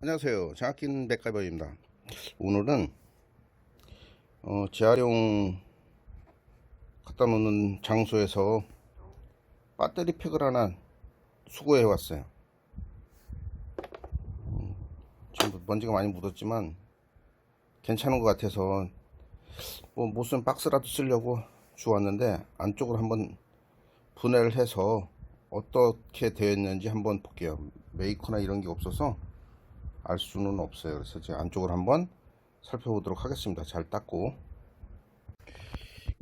안녕하세요. 장학긴 백가이버입니다. 오늘은 어, 재활용 갖다 놓는 장소에서 배터리 팩을 하나 수거해 왔어요. 음, 지금 먼지가 많이 묻었지만 괜찮은 것 같아서 뭐 무슨 박스라도 쓰려고 주웠는데 안쪽으로 한번 분해를 해서 어떻게 되어 있는지 한번 볼게요. 메이커나 이런 게 없어서 알 수는 없어요. 그래서 제가 안쪽을 한번 살펴보도록 하겠습니다. 잘 닦고.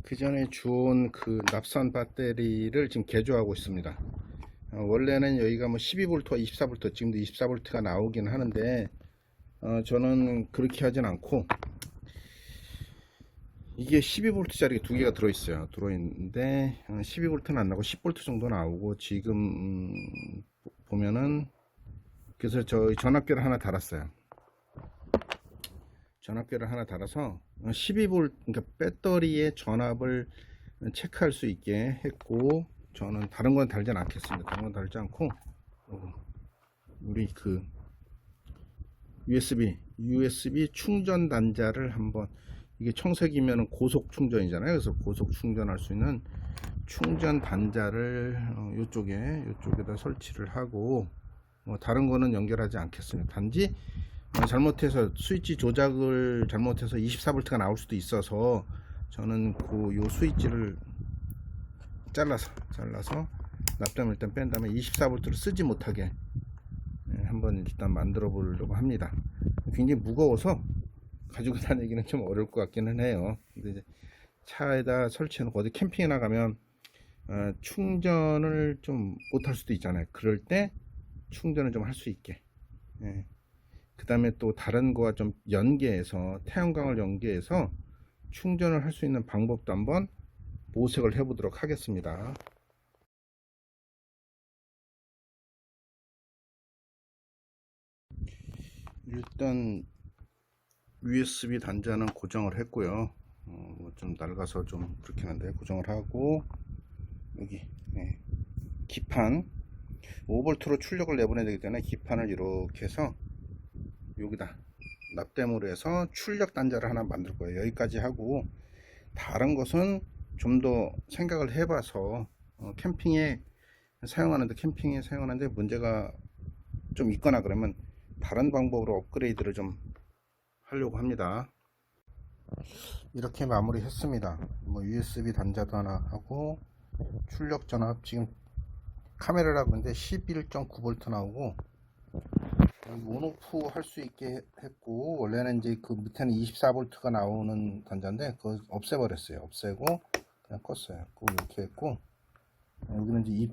그 전에 주온 그 납산 배터리를 지금 개조하고 있습니다. 어, 원래는 여기가 뭐 12V와 24V, 지금도 24V가 나오긴 하는데, 어, 저는 그렇게 하진 않고, 이게 12V짜리 두 개가 들어있어요. 들어있는데, 어, 12V는 안 나오고 10V 정도 나오고, 지금, 음, 보면은, 그래서 저 전압계를 하나 달았어요. 전압계를 하나 달아서 12V 그러니까 배터리의 전압을 체크할 수 있게 했고 저는 다른 건 달진 않겠습니다. 다른 건 달지 않고 어, 우리 그 USB USB 충전 단자를 한번 이게 청색이면 고속 충전이잖아요. 그래서 고속 충전할 수 있는 충전 단자를 어, 이쪽에 이쪽에다 설치를 하고 뭐 다른 거는 연결하지 않겠습니다. 단지 어, 잘못해서 스위치 조작을 잘못해서 24V가 나올 수도 있어서 저는 그 요 스위치를 잘라서 잘라서 납땜을 일단 뺀 다음에 24V를 쓰지 못하게 예, 한번 일단 만들어 보려고 합니다. 굉장히 무거워서 가지고 다니기는 좀 어려울 것 같기는 해요. 근데 이제 차에다 설치해놓고 어디 캠핑이나 가면 어, 충전을 좀 못할 수도 있잖아요. 그럴 때 충전을 좀 할 수 있게. 그 다음에 또 다른 거와 좀 연계해서 태양광을 연계해서 충전을 할 수 있는 방법도 한번 모색을 해 보도록 하겠습니다. 일단 USB 단자는 고정을 했고요. 어, 뭐좀 낡아서 좀 그렇긴 한데 고정을 하고 여기 네, 기판 5V로 출력을 내보내야 되기 때문에 기판을 이렇게 해서 여기다 납땜으로 해서 출력 단자를 하나 만들 거예요. 여기까지 하고 다른 것은 좀 더 생각을 해봐서 어, 캠핑에 사용하는데 캠핑에 사용하는데 문제가 좀 있거나 그러면 다른 방법으로 업그레이드를 좀 하려고 합니다. 이렇게 마무리 했습니다. 뭐 USB 단자도 하나 하고 출력 전압 지금 카메라라고 하는데 11.9V 나오고 온오프 할 수 있게 했고 원래는 이제 그 밑에는 24V가 나오는 단자인데 그거 없애버렸어요. 없애고 그냥 껐어요. 그거 이렇게 했고 여기는 이제 이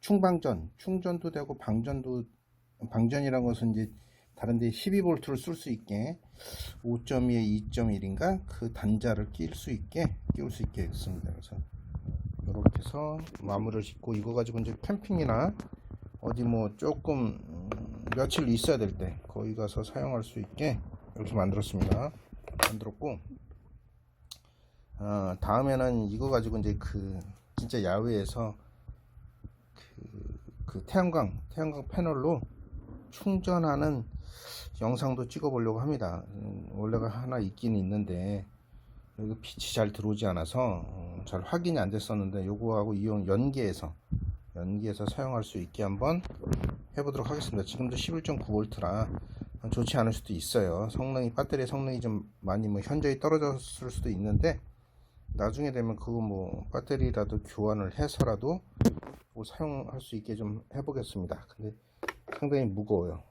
충방전 충전도 되고 방전도 방전이라는 것은 이제 다른데 12V를 쓸 수 있게 5.2에 2.1인가? 그 단자를 낄 수 있게 끼울 수 있게 했습니다. 그래서 이렇게 해서 마무리를 짓고 이거 가지고 이제 캠핑이나 어디 뭐 조금 음, 며칠 있어야 될 때 거기 가서 사용할 수 있게 이렇게 만들었습니다. 만들었고 어, 다음에는 이거 가지고 이제 그 진짜 야외에서 그, 그 태양광 태양광 패널로 충전하는 영상도 찍어 보려고 합니다. 음, 원래가 하나 있긴 있는데 여기 빛이 잘 들어오지 않아서 어, 잘 확인이 안 됐었는데 요거하고 이용 연계해서 연계해서 사용할 수 있게 한번 해보도록 하겠습니다. 지금도 11.9V라 좋지 않을 수도 있어요. 성능이 배터리 성능이 좀 많이 뭐 현저히 떨어졌을 수도 있는데 나중에 되면 그거 뭐 배터리라도 교환을 해서라도 뭐 사용할 수 있게 좀 해보겠습니다. 근데 상당히 무거워요.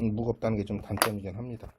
음, 무겁다는 게 좀 단점이긴 합니다.